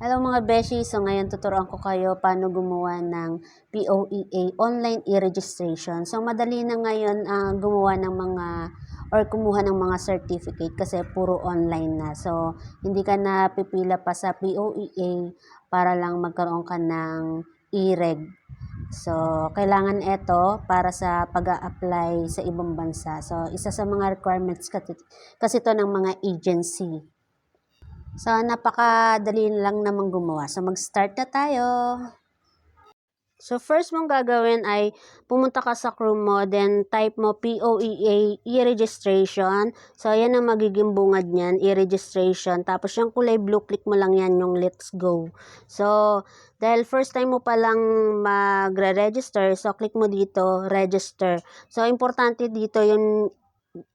Hello mga beshi, so ngayon tuturuan ko kayo paano gumawa ng POEA online e-registration. So madali na ngayon uh, gumawa ng mga or kumuha ng mga certificate kasi puro online na. So hindi ka na pipila pa sa POEA para lang magkaroon ka ng e-reg. So kailangan ito para sa pag-a-apply sa ibang bansa. So isa sa mga requirements kasi, kasi to ng mga agency. So, napakadali lang naman gumawa. So, mag-start na tayo. So, first mong gagawin ay pumunta ka sa Chrome mo, then type mo POEA e-registration. So, ayan ang magiging bungad niyan, e-registration. Tapos, yung kulay blue, click mo lang yan, yung let's go. So, dahil first time mo pa lang magre-register, so click mo dito, register. So, importante dito yung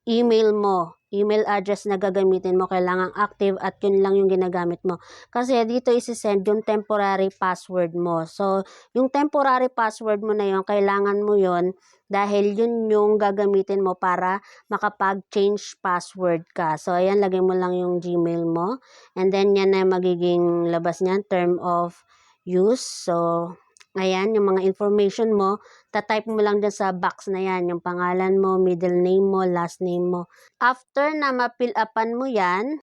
email mo email address na gagamitin mo, kailangan active at yun lang yung ginagamit mo. Kasi dito isi-send yung temporary password mo. So, yung temporary password mo na yun, kailangan mo yun dahil yun yung gagamitin mo para makapag-change password ka. So, ayan, lagay mo lang yung Gmail mo. And then, yan na magiging labas niyan, term of use. So, Ayan, yung mga information mo, tatype mo lang dyan sa box na yan, yung pangalan mo, middle name mo, last name mo. After na ma-fill upan mo yan,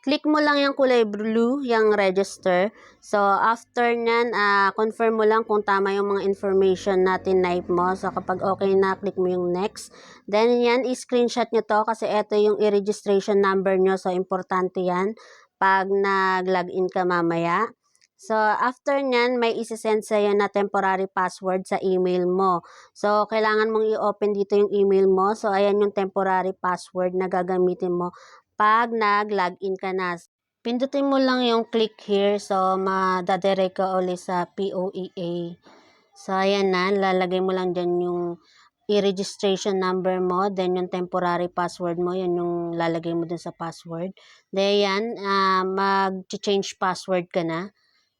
click mo lang yung kulay blue, yung register. So, after nyan, uh, confirm mo lang kung tama yung mga information na tinype mo. So, kapag okay na, click mo yung next. Then, yan, i-screenshot nyo to kasi ito yung i-registration number nyo. So, importante yan pag nag-login ka mamaya. So, after nyan, may isi-send sa'yo na temporary password sa email mo. So, kailangan mong i-open dito yung email mo. So, ayan yung temporary password na gagamitin mo pag nag-login ka na. Pindutin mo lang yung click here. So, madadirect ka ulit sa POEA. So, ayan na. Lalagay mo lang dyan yung i-registration number mo, then yung temporary password mo, yun yung lalagay mo dun sa password. Then, yan, uh, mag-change password ka na.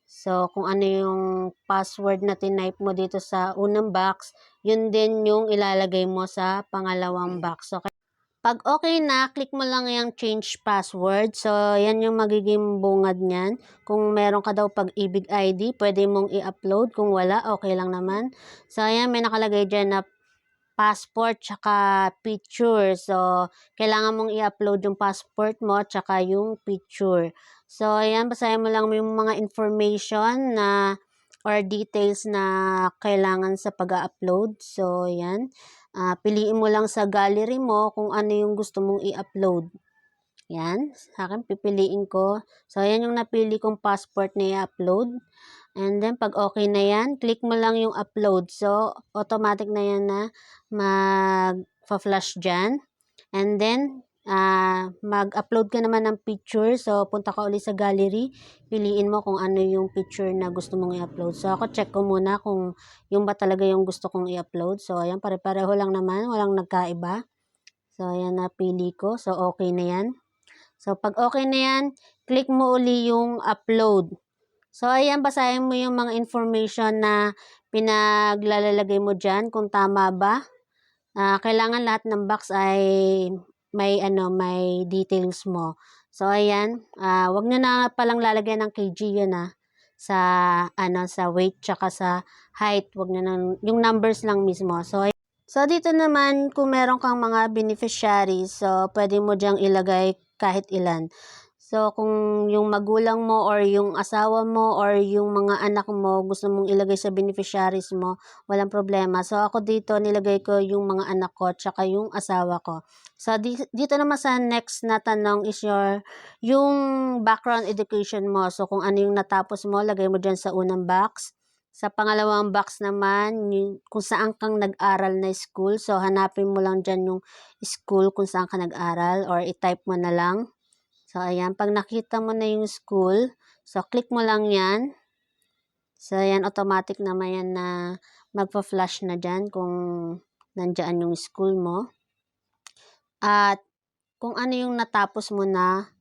So, kung ano yung password na tinype mo dito sa unang box, yun din yung ilalagay mo sa pangalawang box. So, pag okay na, click mo lang yung change password. So, yan yung magiging bungad niyan. Kung meron ka daw pag-ibig ID, pwede mong i-upload. Kung wala, okay lang naman. So, ayan, may nakalagay dyan na passport tsaka picture. So, kailangan mong i-upload yung passport mo tsaka yung picture. So, ayan, basahin mo lang yung mga information na or details na kailangan sa pag-upload. So, ayan. Uh, piliin mo lang sa gallery mo kung ano yung gusto mong i-upload. Yan. Sa akin, pipiliin ko. So, ayan yung napili kong passport na i-upload. And then, pag okay na yan, click mo lang yung upload. So, automatic na yan na mag-flash dyan. And then, uh, mag-upload ka naman ng picture. So, punta ka ulit sa gallery. Piliin mo kung ano yung picture na gusto mong i-upload. So, ako check ko muna kung yung ba talaga yung gusto kong i-upload. So, ayan, pare-pareho lang naman. Walang nagkaiba. So, ayan, napili ko. So, okay na yan. So, pag okay na yan, click mo uli yung upload. So, ayan, basahin mo yung mga information na pinaglalagay mo dyan, kung tama ba. Uh, kailangan lahat ng box ay may, ano, may details mo. So, ayan, uh, wag nyo na palang lalagyan ng kg yun ah, sa, ano, sa weight tsaka sa height. Wag na, yung numbers lang mismo. So, So, dito naman, kung meron kang mga beneficiaries, so, pwede mo dyang ilagay kahit ilan. So, kung yung magulang mo or yung asawa mo or yung mga anak mo gusto mong ilagay sa beneficiaries mo, walang problema. So, ako dito nilagay ko yung mga anak ko tsaka yung asawa ko. So, dito naman sa next na tanong is your, yung background education mo. So, kung ano yung natapos mo, lagay mo dyan sa unang box. Sa pangalawang box naman, yung, kung saan kang nag-aral na school. So, hanapin mo lang dyan yung school kung saan ka nag-aral or i-type mo na lang. So, ayan. Pag nakita mo na yung school, so, click mo lang yan. So, ayan. Automatic naman yan na magpa-flash na dyan kung nandyan yung school mo. At, kung ano yung natapos mo na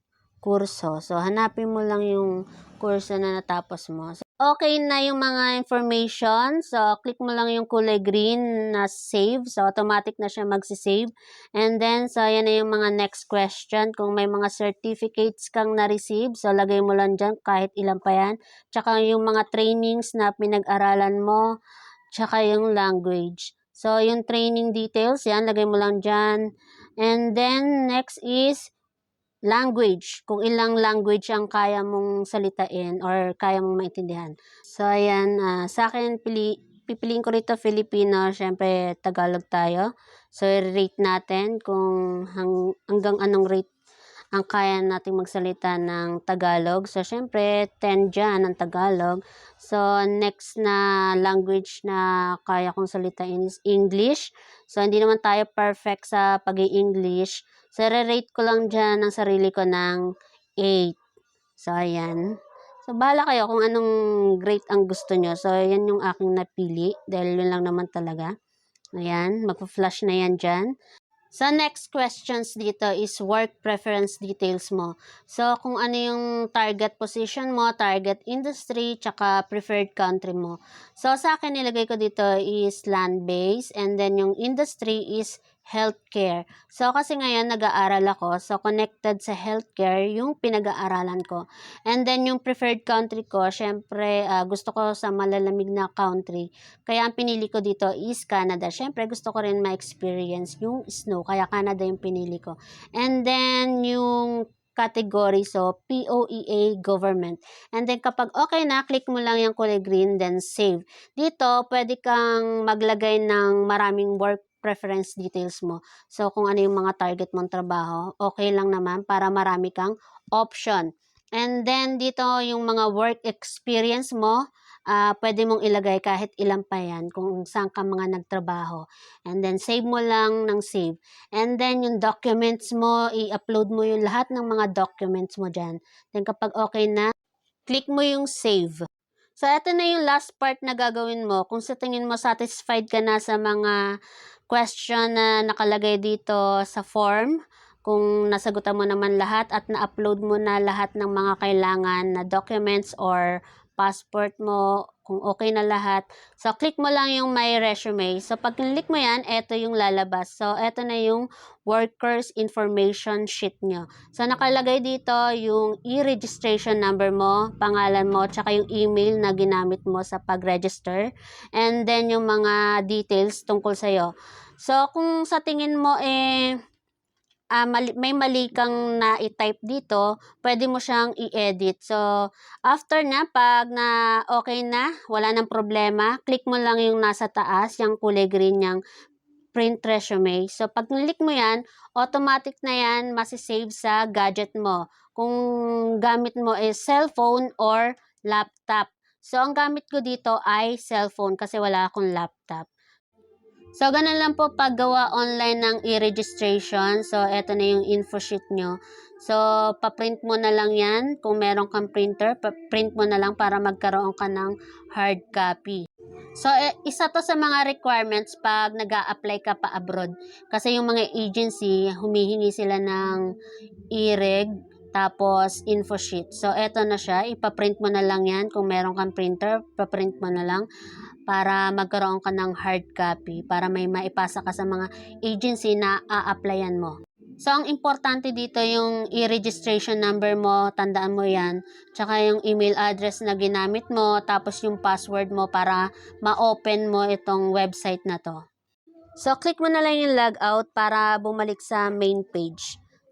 kurso. So, hanapin mo lang yung kurso na natapos mo. So, okay na yung mga information, so click mo lang yung kulay green na save. So, automatic na siya magsisave. And then, so, yan na yung mga next question. Kung may mga certificates kang na-receive, so, lagay mo lang dyan kahit ilan pa yan. Tsaka yung mga trainings na pinag-aralan mo, tsaka yung language. So, yung training details, yan, lagay mo lang dyan. And then, next is language. Kung ilang language ang kaya mong salitain or kaya mong maintindihan. So, ayan, ah, sa akin, pili, pipiliin ko rito Filipino, syempre Tagalog tayo. So, i-rate natin kung hang, hanggang anong rate ang kaya nating magsalita ng Tagalog. So, syempre, 10 dyan ang Tagalog. So, next na language na kaya kong salitain is English. So, hindi naman tayo perfect sa pag english So, re-rate ko lang dyan ang sarili ko ng 8. So, ayan. So, bahala kayo kung anong grade ang gusto nyo. So, yan yung aking napili. Dahil yun lang naman talaga. Ayan. Magpa-flash na yan dyan. So, next questions dito is work preference details mo. So, kung ano yung target position mo, target industry, tsaka preferred country mo. So, sa akin nilagay ko dito is land-based and then yung industry is healthcare. So, kasi ngayon nag-aaral ako, so connected sa healthcare yung pinag-aaralan ko. And then, yung preferred country ko, syempre, ah, gusto ko sa malalamig na country. Kaya ang pinili ko dito is Canada. Syempre, gusto ko rin ma-experience yung snow, kaya Canada yung pinili ko. And then, yung category. So, POEA government. And then, kapag okay na, click mo lang yung kulay green, then save. Dito, pwede kang maglagay ng maraming work preference details mo. So, kung ano yung mga target mong trabaho, okay lang naman para marami kang option. And then, dito yung mga work experience mo, uh, pwede mong ilagay kahit ilan pa yan kung saan ka mga nagtrabaho. And then, save mo lang ng save. And then, yung documents mo, i-upload mo yung lahat ng mga documents mo dyan. Then, kapag okay na, click mo yung save. So, ito na yung last part na gagawin mo. Kung sa tingin mo satisfied ka na sa mga question na nakalagay dito sa form, kung nasagutan mo naman lahat at na-upload mo na lahat ng mga kailangan na documents or passport mo, kung okay na lahat. So, click mo lang yung my resume. So, pag click mo yan, ito yung lalabas. So, ito na yung workers information sheet nyo. So, nakalagay dito yung e-registration number mo, pangalan mo, tsaka yung email na ginamit mo sa pag-register. And then, yung mga details tungkol sa'yo. So, kung sa tingin mo, eh, uh, may mali kang na i-type dito, pwede mo siyang i-edit. So, after na, pag na okay na, wala nang problema, click mo lang yung nasa taas, yung kulay green yung print resume. So, pag click mo yan, automatic na yan masisave sa gadget mo. Kung gamit mo is cellphone or laptop. So, ang gamit ko dito ay cellphone kasi wala akong laptop. So, ganun lang po paggawa online ng e-registration. So, eto na yung info sheet nyo. So, pa-print mo na lang yan. Kung meron kang printer, pa-print mo na lang para magkaroon ka ng hard copy. So, e, isa to sa mga requirements pag nag apply ka pa abroad. Kasi yung mga agency, humihingi sila ng e-reg, tapos info sheet. So, eto na siya. Ipa-print mo na lang yan. Kung meron kang printer, pa-print mo na lang para magkaroon ka ng hard copy para may maipasa ka sa mga agency na a-applyan mo. So, ang importante dito yung e-registration number mo, tandaan mo yan, tsaka yung email address na ginamit mo, tapos yung password mo para ma-open mo itong website na to. So, click mo na lang yung logout para bumalik sa main page.